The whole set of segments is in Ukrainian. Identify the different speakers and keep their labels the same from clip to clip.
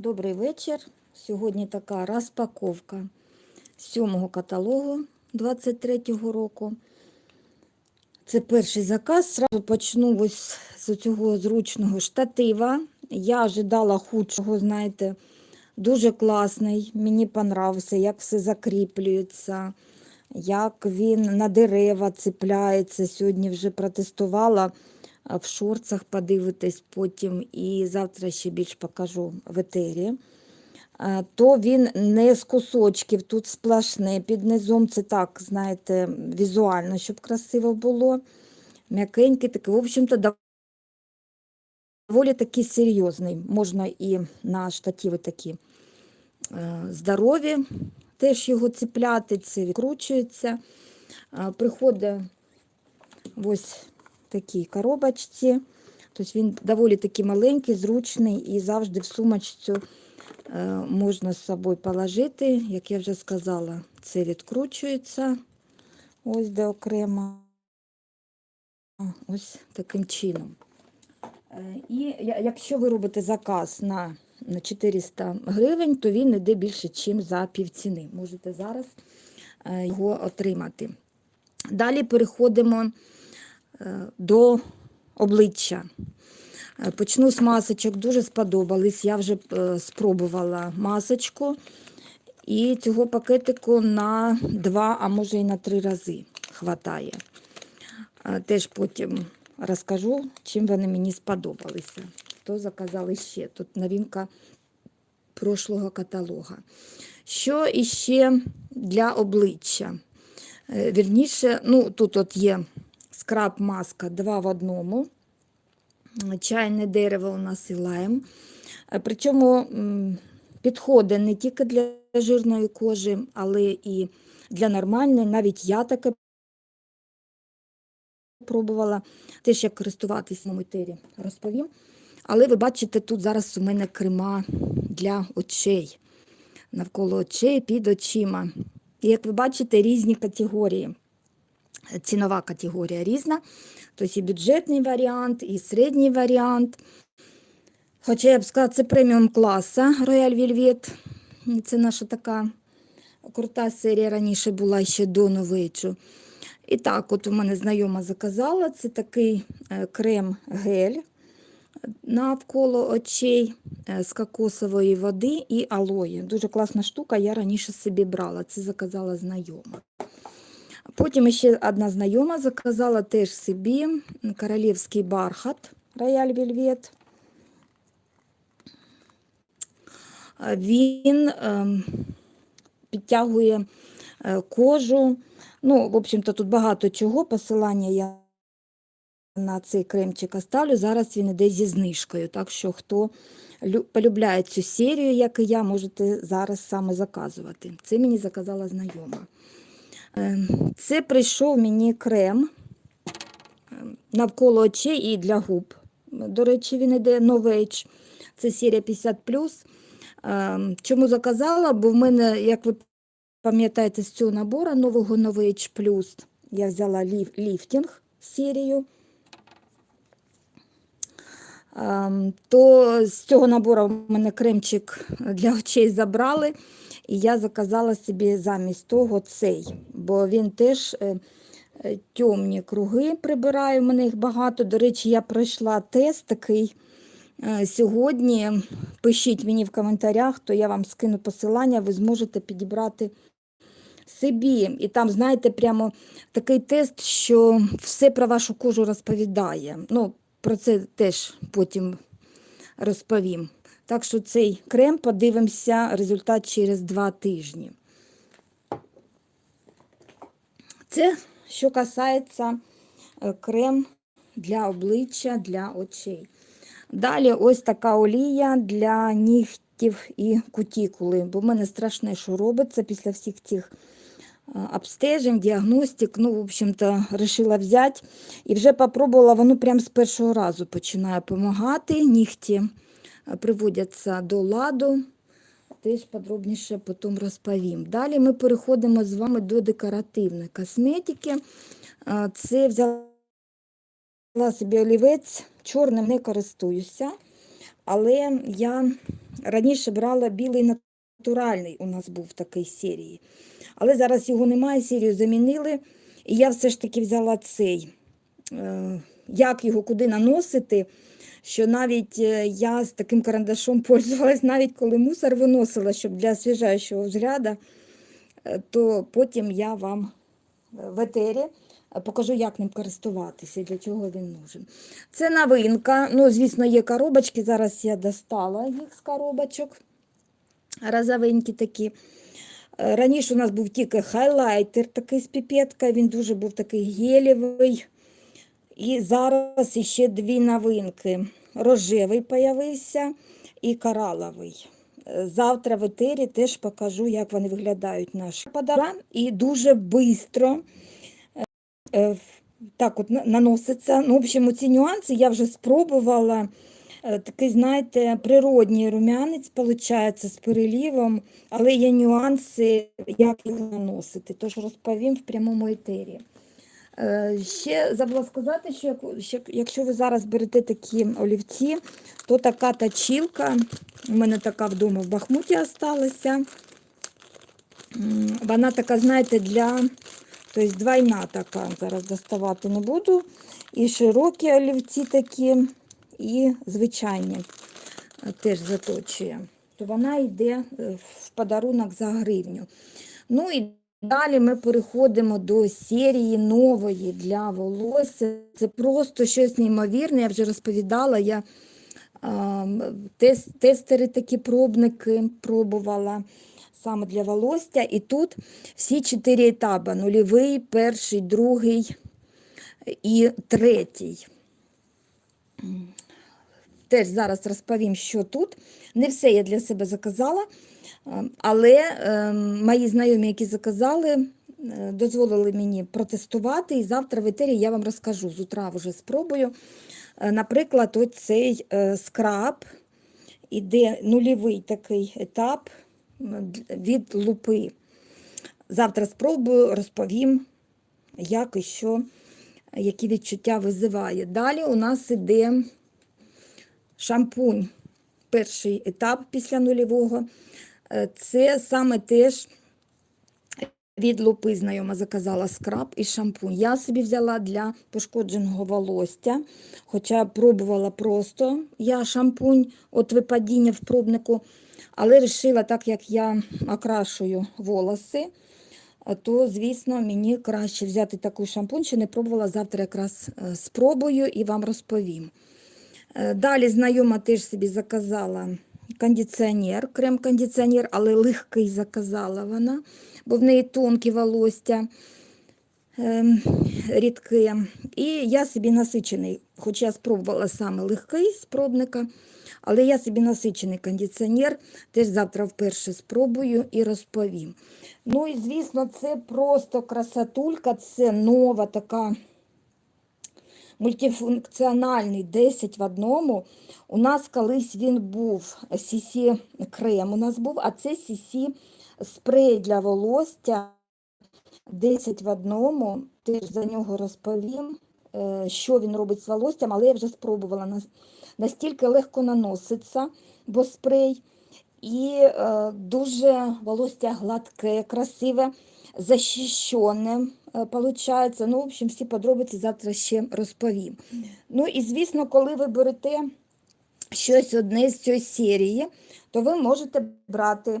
Speaker 1: Добрий вечір. Сьогодні така розпаковка сьомого каталогу 23-го року. Це перший заказ. Сразу почну ось з цього зручного штатива. Я ожидала худшого, знаєте, дуже класний. Мені понравився, як все закріплюється, як він на дерева цепляється. Сьогодні вже протестувала в шорцах, подивитись потім, і завтра ще більш покажу в етері. То він не з кусочків, тут сплошне під низом. Це так, знаєте, візуально, щоб красиво було. М'якенький такий, в общем-то, доволі такий серйозний. Можна і на штативи такі е, здорові, теж його цепляти, це відкручується. Приходить ось такій коробочці. Тобто він доволі таки маленький, зручний і завжди в сумочцю е, можна з собою положити. Як я вже сказала, це відкручується ось де окремо. Ось таким чином. Е, І якщо ви робите заказ на, на 400 гривень, то він йде більше, ніж за півціни. Можете зараз е, його отримати. Далі переходимо до обличчя. Е, Почну з масочок, дуже сподобались. Я вже е, спробувала масочку. І цього пакетику на два, а може і на три рази хватає. Е, Теж потім розкажу, чим вони мені сподобалися. Хто заказали ще? Тут новинка прошлого каталога. Що іще для обличчя? Е, Вірніше, ну, тут от є скраб маска два в одному. Чайне дерево у нас і лайм. Е, Причому м, підходить не тільки для жирної кожи, але і для нормальної. Навіть я таке пробувала. Теж як користуватись на етері розповім. Але ви бачите, тут зараз у мене крема для очей. Навколо очей, під очима. І як ви бачите, різні категорії. Цінова категорія різна. Тобто і бюджетний варіант, і середній варіант. Хоча я б сказала, це преміум класа Royal Velvet. Це наша така крута серія раніше була ще до новичу. І так, от у мене знайома заказала. Це такий е, крем-гель навколо очей е, з кокосової води і алої. Дуже класна штука, я раніше собі брала. Це заказала знайома. Потім ще одна знайома заказала теж собі королівський бархат Velvet. Е, Він ем, підтягує е, кожу. Ну, в общем-то, тут багато чого. Посилання я на цей кремчик оставлю. Зараз він іде зі знижкою. Так що, хто полюбляє цю серію, як і я, можете зараз саме заказувати. Це мені заказала знайома. Е, Це прийшов мені крем е, навколо очей і для губ. До речі, він іде Novage. Це серія 50. Е, Чому заказала? Бо в мене, як ви пам'ятаєте, з цього набору нового Novage Plus я взяла ліф, ліфтинг серію. Ем, То з цього набору в мене кремчик для очей забрали, і я заказала собі замість того цей, бо він теж е, е, темні круги прибирає, у мене їх багато. До речі, я пройшла тест такий е, сьогодні. Пишіть мені в коментарях, то я вам скину посилання, ви зможете підібрати собі. І там, знаєте, прямо такий тест, що все про вашу кожу розповідає. Ну, про це теж потім розповім. Так що цей крем подивимося результат через два тижні. Це що касається е, крем для обличчя, для очей. Далі ось така олія для нігтів і кутікули. Бо в мене страшне, що робиться після всіх цих е, обстежень, діагностик. Ну, в общем-то, вирішила взяти. І вже попробувала, воно прямо з першого разу починає допомагати. Нігті приводяться до ладу. Теж подробніше потім розповім. Далі ми переходимо з вами до декоративної косметики. Е, Це взяла собі олівець, чорним не користуюся, але я раніше брала білий натуральний, у нас був такий серії. Але зараз його немає, серію замінили. І я все ж таки взяла цей. Е, Як його куди наносити, що навіть е, я з таким карандашом пользувалась, навіть коли мусор виносила, щоб для освіжаючого взгляду, е, то потім я вам в етері е, покажу, як ним користуватися для чого він нужен. Це новинка. Ну, звісно, є коробочки. Зараз я достала їх з коробочок. Розовенькі такі. Е, Раніше у нас був тільки хайлайтер такий з піпеткою, він дуже був такий гелєвий. І зараз ще дві новинки. Рожевий появився і кораловий. Е, Завтра в етері теж покажу, як вони виглядають наші подарунки. І дуже швидко так от наноситься. Ну, в общем, ці нюанси я вже спробувала. Е, Такий, знаєте, природній рум'янець виходить з перелівом, але є нюанси, як його наносити. Тож розповім в прямому етері. Е, Ще забула сказати, що якщо ви зараз берете такі олівці, то така точилка, у мене така вдома в Бахмуті. М, Вона така, знаєте, для, тобто двойна така, зараз доставати не буду. І широкі олівці такі, і звичайні е, теж заточує. То вона йде е, в подарунок за гривню. Ну і далі ми переходимо до серії нової для волосся. Це просто щось неймовірне. Я вже розповідала. Я а, м, тес- тестери такі пробники пробувала саме для волосся. І тут всі чотири етапи: нульовий, перший, другий і третій. Теж зараз розповім, що тут. Не все я для себе заказала, е, але е, мої знайомі, які заказали, е, дозволили мені протестувати. І завтра в етері я вам розкажу. З утра вже спробую. Е, Наприклад, оцей е, скраб іде нульовий такий етап від лупи. Завтра спробую, розповім, як і що, які відчуття визиває. Далі у нас іде шампунь. Перший етап після нульового. Е, Це саме теж від лупи знайома заказала скраб і шампунь. Я собі взяла для пошкодженого волосся, хоча пробувала просто я шампунь від випадіння в пробнику, але вирішила, так як я окрашую волоси, е, то, звісно, мені краще взяти такий шампунь, що не пробувала завтра якраз е, спробую і вам розповім. Е, Далі знайома теж собі заказала кондиціонер, крем-кондиціонер, але легкий заказала вона, бо в неї тонкі волосся ем, рідке. І я собі насичений, хоч я спробувала саме легкий з пробника, але я собі насичений кондиціонер, теж завтра вперше спробую і розповім. Ну і звісно, це просто красотулька, це нова така мультифункціональний 10 в одному. У нас колись він був CC крем у нас був, а це CC спрей для волосся 10 в одному. Теж за нього розповім, е, що він робить з волоссям, але я вже спробувала. Настільки легко наноситься, бо спрей. І е, дуже волосся гладке, красиве, захищене, е, получається. Ну, в общем, всі подробиці завтра ще розповім. Ну і звісно, коли ви берете щось одне з цієї серії, то ви можете брати.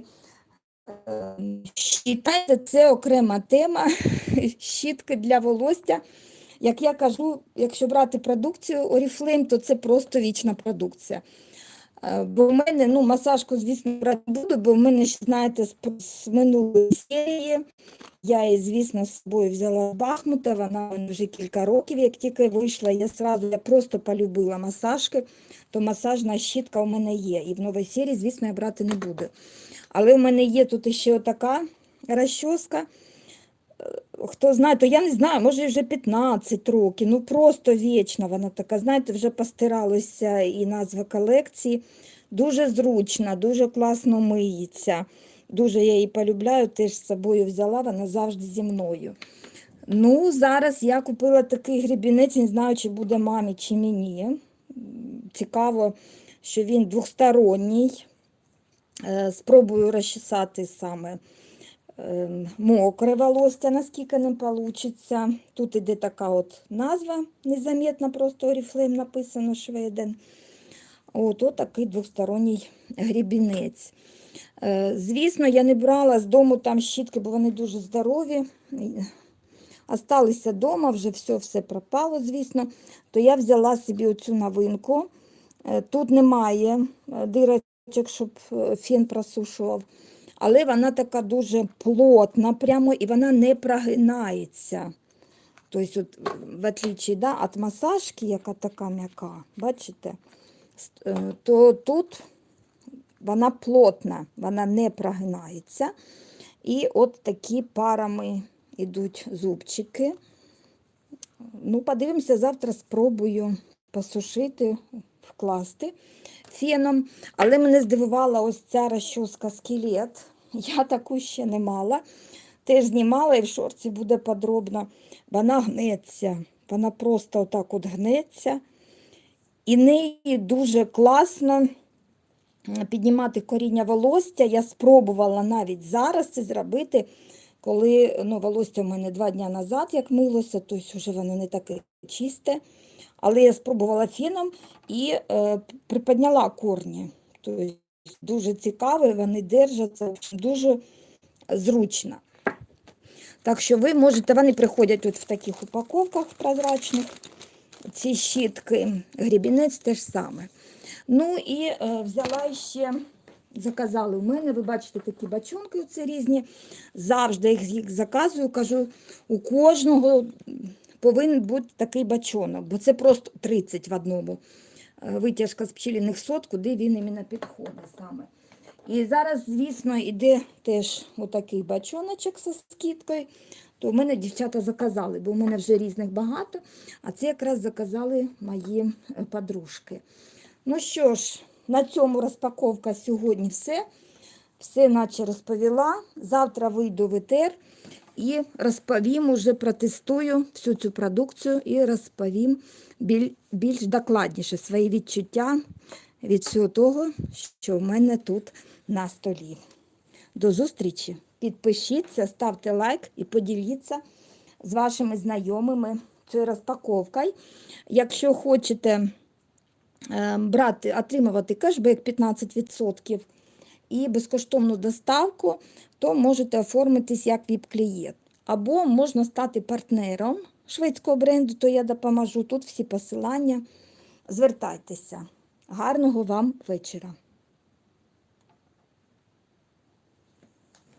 Speaker 1: е, Щитайте, це окрема тема, щітки для волосся. Як я кажу, якщо брати продукцію Oriflame, то це просто вічна продукція. Е, Бо в мене, ну, масажку, звісно, брати буду, бо в мене, ще, знаєте, з, минулої серії я її, звісно, з собою взяла Бахмута, вона вже кілька років, як тільки вийшла, я сразу, я просто полюбила масажки, то масажна щітка у мене є. І в новій серії, звісно, я брати не буду. Але в мене є тут ще така розчоска. Хто знає, то я не знаю, може вже 15 років, ну просто вічна вона така, знаєте, вже постиралася і назва колекції. Дуже зручна, дуже класно миється. Дуже я її полюбляю, теж з собою взяла, вона завжди зі мною. Ну, зараз я купила такий грібінець, не знаю, чи буде мамі, чи мені. Цікаво, що він двосторонній. Е, Спробую розчесати саме мокре волосся, наскільки не вийде. Тут іде така от назва, незаметна, просто Oriflame написано Шведен. От, от такий двосторонній грібінець. Е, Звісно, я не брала з дому там щітки, бо вони дуже здорові. Осталися вдома, вже все, все пропало, звісно. То я взяла собі оцю новинку. Е, Тут немає е, дирочок, щоб фен просушував. Але вона така дуже плотна, прямо і вона не прогинається. Тобто, в отличие да, від масажки, яка така м'яка, бачите, е, то тут вона плотна, вона не прогинається. І от такі парами йдуть зубчики. Ну, подивимося, завтра спробую посушити, вкласти феном. Але мене здивувала ось ця розчоска скелет. Я таку ще не мала. Теж знімала і в шорці буде подробно. Вона гнеться. Вона просто отак от гнеться. І неї дуже класно піднімати коріння волосся. Я спробувала навіть зараз це зробити, коли ну, волосся в мене два дні назад, як милося, тобто вже воно не таке чисте. Але я спробувала феном і е, приподняла корні. Тобто дуже цікаво, вони держаться, дуже зручно. Так що ви можете, вони приходять от в таких упаковках прозрачних, ці щітки, грібінець теж саме. Ну і е, взяла ще, заказали у мене, ви бачите такі бачонки, це різні. Завжди їх, їх заказую, кажу, у кожного повинен бути такий бачонок, бо це просто 30 в одному. Е, Витяжка з пчеліних сот, куди він іменно підходить саме. І зараз, звісно, іде теж отакий бачоночок зі скидкою. То в мене дівчата заказали, бо в мене вже різних багато. А це якраз заказали мої е, подружки. Ну що ж, на цьому розпаковка сьогодні все. Все наче розповіла. Завтра вийду в етер і розповім, уже протестую всю цю продукцію і розповім біль- більш докладніше свої відчуття від всього того, що в мене тут на столі. До зустрічі! Підпишіться, ставте лайк і поділіться з вашими знайомими цією розпаковкою. Якщо хочете е, брати, отримувати кешбек 15% і безкоштовну доставку, то можете оформитись як ВІП-клієнт. Або можна стати партнером шведського бренду, то я допоможу. Тут всі посилання. Звертайтеся. Гарного вам вечора!